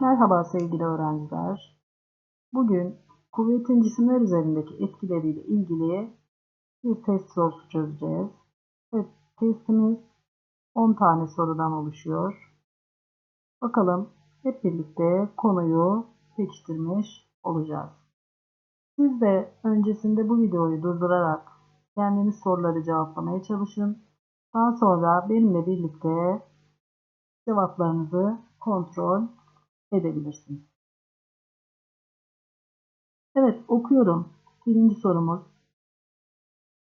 Merhaba sevgili öğrenciler. Bugün kuvvetin cisimler üzerindeki etkileriyle ilgili bir test sorusu çözeceğiz. Evet, testimiz 10 tane sorudan oluşuyor. Bakalım hep birlikte konuyu pekiştirmiş olacağız. Siz de öncesinde bu videoyu durdurarak kendiniz soruları cevaplamaya çalışın. Daha sonra benimle birlikte cevaplarınızı kontrol edebilirsiniz. Evet okuyorum. Birinci sorumuz.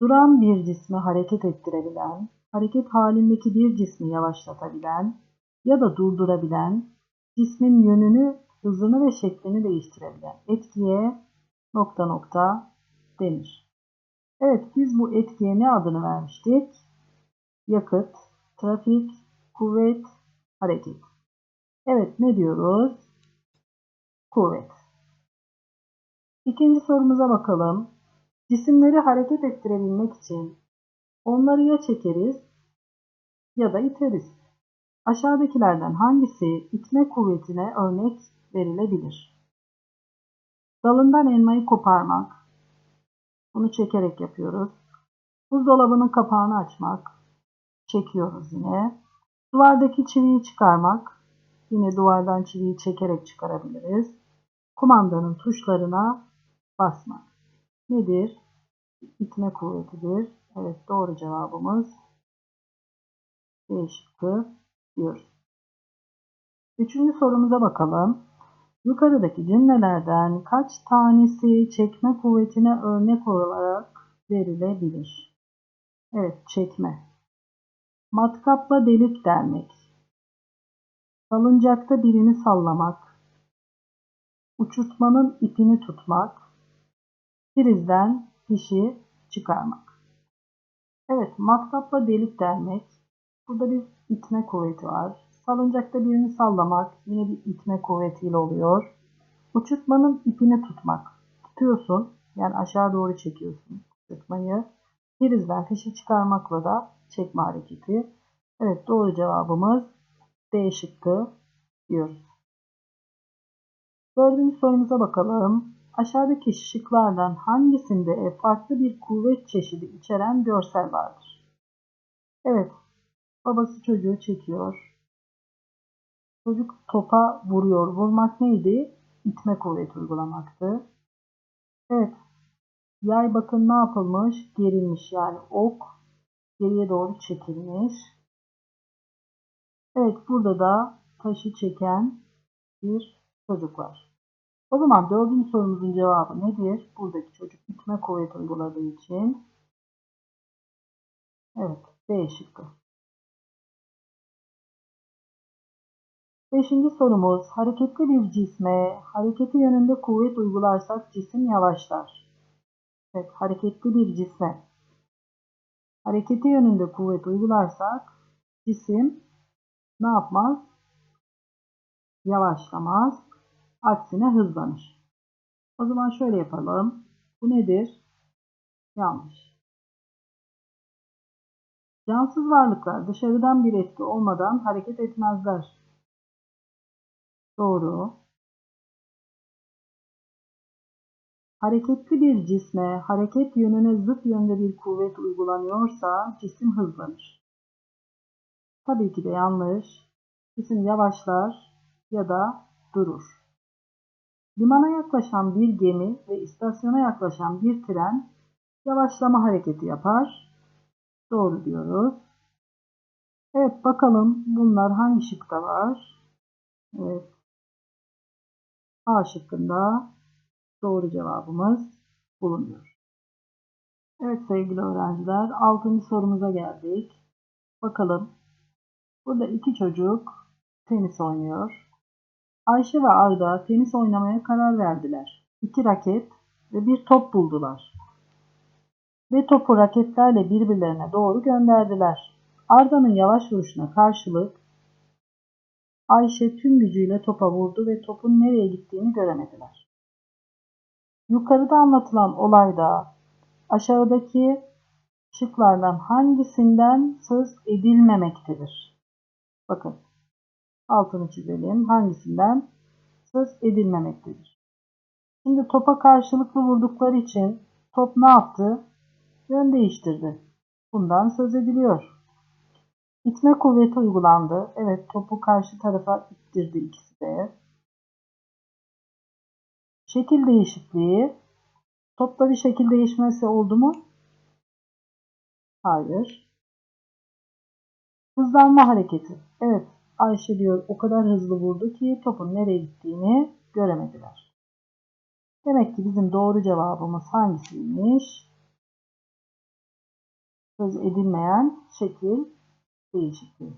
Duran bir cismi hareket ettirebilen, hareket halindeki bir cismi yavaşlatabilen ya da durdurabilen, cismin yönünü, hızını ve şeklini değiştirebilen etkiye nokta nokta denir. Evet biz bu etkiye ne adını vermiştik? Yakıt, trafik, kuvvet, hareket. Evet ne diyoruz? Kuvvet. İkinci sorumuza bakalım. Cisimleri hareket ettirebilmek için onları ya çekeriz ya da iteriz. Aşağıdakilerden hangisi itme kuvvetine örnek verilebilir? Dalından elmayı koparmak. Bunu çekerek yapıyoruz. Buzdolabının kapağını açmak. Çekiyoruz yine. Duvardaki çiviyi çıkarmak. Yine duvardan çiviyi çekerek çıkarabiliriz. Kumandanın tuşlarına basmak. Nedir? İtme kuvvetidir. Evet doğru cevabımız D şıkkı diyoruz. Üçüncü sorumuza bakalım. Yukarıdaki cümlelerden kaç tanesi çekme kuvvetine örnek olarak verilebilir? Evet çekme. Matkapla delik delmek. Salıncakta birini sallamak, uçurtmanın ipini tutmak, prizden fişi çıkarmak. Evet, matkapla delik delmek. Burada bir itme kuvveti var. Salıncakta birini sallamak yine bir itme kuvvetiyle oluyor. Uçurtmanın ipini tutmak. Tutuyorsun, yani aşağı doğru çekiyorsun uçurtmayı. Prizden fişi çıkarmakla da çekme hareketi. Evet, doğru cevabımız D şıkkı diyoruz. Dördüncü sorumuza bakalım. Aşağıdaki şıklardan hangisinde farklı bir kuvvet çeşidi içeren görsel vardır? Evet, babası çocuğu çekiyor. Çocuk topa vuruyor. Vurmak neydi? İtme kuvveti uygulamaktı. Evet, yay bakın ne yapılmış? Gerilmiş yani ok geriye doğru çekilmiş. Evet burada da taşı çeken bir çocuk var. O zaman dördüncü sorumuzun cevabı nedir? Buradaki çocuk itme kuvveti uyguladığı için. Evet B şıkkı. Beşinci sorumuz hareketli bir cisme hareketi yönünde kuvvet uygularsak cisim yavaşlar. Evet hareketli bir cisme hareketi yönünde kuvvet uygularsak cisim ne yapmaz? Yavaşlamaz. Aksine hızlanır. O zaman şöyle yapalım. Bu nedir? Yanlış. Cansız varlıklar dışarıdan bir etki olmadan hareket etmezler. Doğru. Hareketli bir cisme hareket yönüne zıt yönde bir kuvvet uygulanıyorsa cisim hızlanır. Tabii ki de yanlış. Cisim yavaşlar ya da durur. Limana yaklaşan bir gemi ve istasyona yaklaşan bir tren yavaşlama hareketi yapar. Doğru diyoruz. Evet bakalım bunlar hangi şıkta var? Evet. A şıkkında doğru cevabımız bulunuyor. Evet sevgili öğrenciler 6. sorumuza geldik. Bakalım Burada iki çocuk tenis oynuyor. Ayşe ve Arda tenis oynamaya karar verdiler. İki raket ve bir top buldular. Ve topu raketlerle birbirlerine doğru gönderdiler. Arda'nın yavaş vuruşuna karşılık Ayşe tüm gücüyle topa vurdu ve topun nereye gittiğini göremediler. Yukarıda anlatılan olayda aşağıdaki şıklardan hangisinden söz edilmemektedir? Bakın altını çizelim. Hangisinden söz edilmemektedir. Şimdi topa karşılıklı vurdukları için top ne yaptı? Yön değiştirdi. Bundan söz ediliyor. İtme kuvveti uygulandı. Evet topu karşı tarafa ittirdi ikisi de. Şekil değişikliği. Topta bir şekil değişmesi oldu mu? Hayır. Hızlanma hareketi. Evet Ayşe diyor o kadar hızlı vurdu ki topun nereye gittiğini göremediler. Demek ki bizim doğru cevabımız hangisiymiş? Söz edilmeyen şekil değişikliği.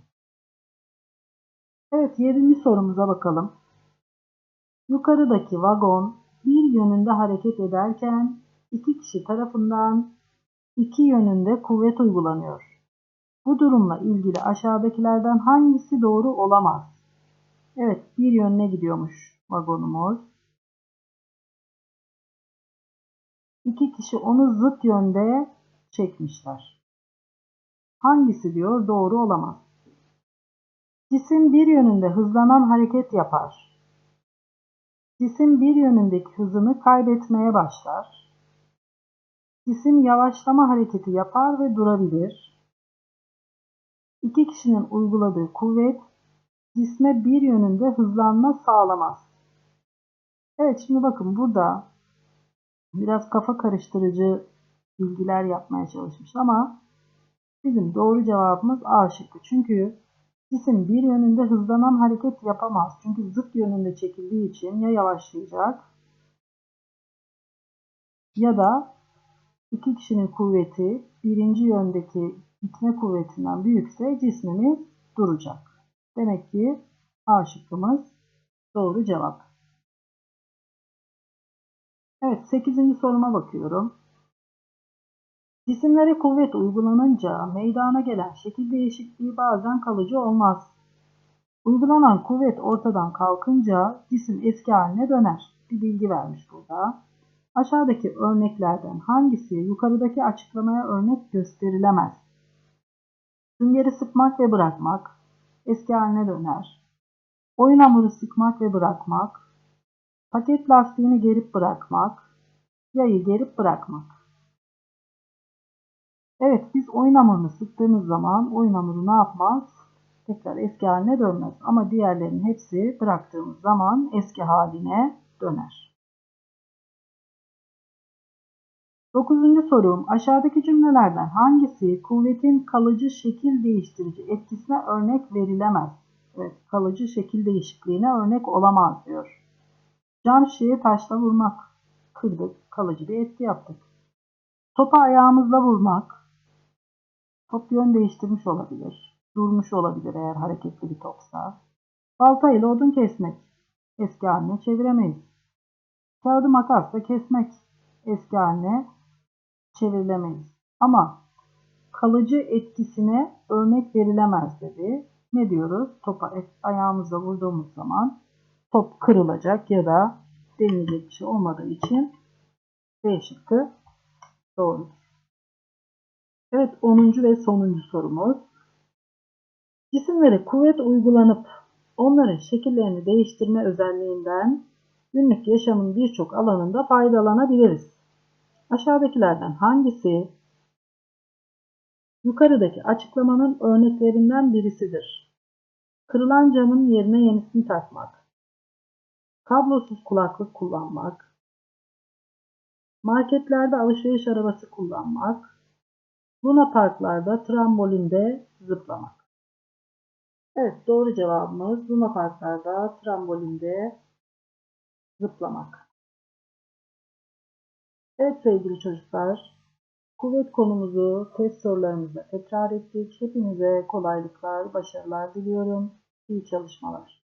Evet, yedinci sorumuza bakalım. Yukarıdaki vagon bir yönünde hareket ederken iki kişi tarafından iki yönünde kuvvet uygulanıyor. Bu durumla ilgili aşağıdakilerden hangisi doğru olamaz? Evet, bir yönüne gidiyormuş vagonumuz. İki kişi onu zıt yönde çekmişler. Hangisi diyor doğru olamaz. Cisim bir yönünde hızlanan hareket yapar. Cisim bir yönündeki hızını kaybetmeye başlar. Cisim yavaşlama hareketi yapar ve durabilir. İki kişinin uyguladığı kuvvet cisme bir yönünde hızlanma sağlamaz. Evet şimdi bakın burada biraz kafa karıştırıcı bilgiler yapmaya çalışmış ama bizim doğru cevabımız A şıkkı. Çünkü cisim bir yönünde hızlanan hareket yapamaz. Çünkü zıt yönünde çekildiği için ya yavaşlayacak ya da iki kişinin kuvveti birinci yöndeki itme kuvvetinden büyükse cismimiz duracak. Demek ki A şıkkımız doğru cevap. Evet 8. soruma bakıyorum. Cisimlere kuvvet uygulanınca meydana gelen şekil değişikliği bazen kalıcı olmaz. Uygulanan kuvvet ortadan kalkınca cisim eski haline döner. Bir bilgi vermiş burada. Aşağıdaki örneklerden hangisi yukarıdaki açıklamaya örnek gösterilemez? Süngeri sıkmak ve bırakmak eski haline döner. Oyun hamuru sıkmak ve bırakmak, paket lastiğini gerip bırakmak, yayı gerip bırakmak. Evet biz oyun hamurunu sıktığımız zaman oyun hamuru ne yapmaz? Tekrar eski haline dönmez. Ama diğerlerinin hepsi bıraktığımız zaman eski haline döner. Dokuzuncu sorum aşağıdaki cümlelerden hangisi kuvvetin kalıcı şekil değiştirici etkisine örnek verilemez? Evet kalıcı şekil değişikliğine örnek olamaz diyor. Cam şişeyi taşla vurmak. Kırdık kalıcı bir etki yaptık. Topa ayağımızla vurmak. Top yön değiştirmiş olabilir. Durmuş olabilir eğer hareketli bir topsa. Balta ile odun kesmek. Eski haline çeviremeyiz. Kağıdı makasla kesmek. Eski haline çevrilemeyiz. Ama kalıcı etkisine örnek verilemez dedi. Ne diyoruz? Topa ayağımızla vurduğumuz zaman top kırılacak ya da denilecek bir şey olmadığı için B şıkkı doğrudur. Evet 10. ve sonuncu sorumuz. Cisimlere kuvvet uygulanıp onların şekillerini değiştirme özelliğinden günlük yaşamın birçok alanında faydalanabiliriz. Aşağıdakilerden hangisi yukarıdaki açıklamanın örneklerinden birisidir? Kırılan camın yerine yenisini takmak, kablosuz kulaklık kullanmak, marketlerde alışveriş arabası kullanmak, Luna parklarda trambolinde zıplamak. Evet doğru cevabımız Luna parklarda trambolinde zıplamak. Evet sevgili çocuklar, kuvvet konumuzu test sorularımızda tekrar ettik. Hepinize kolaylıklar, başarılar diliyorum. İyi çalışmalar.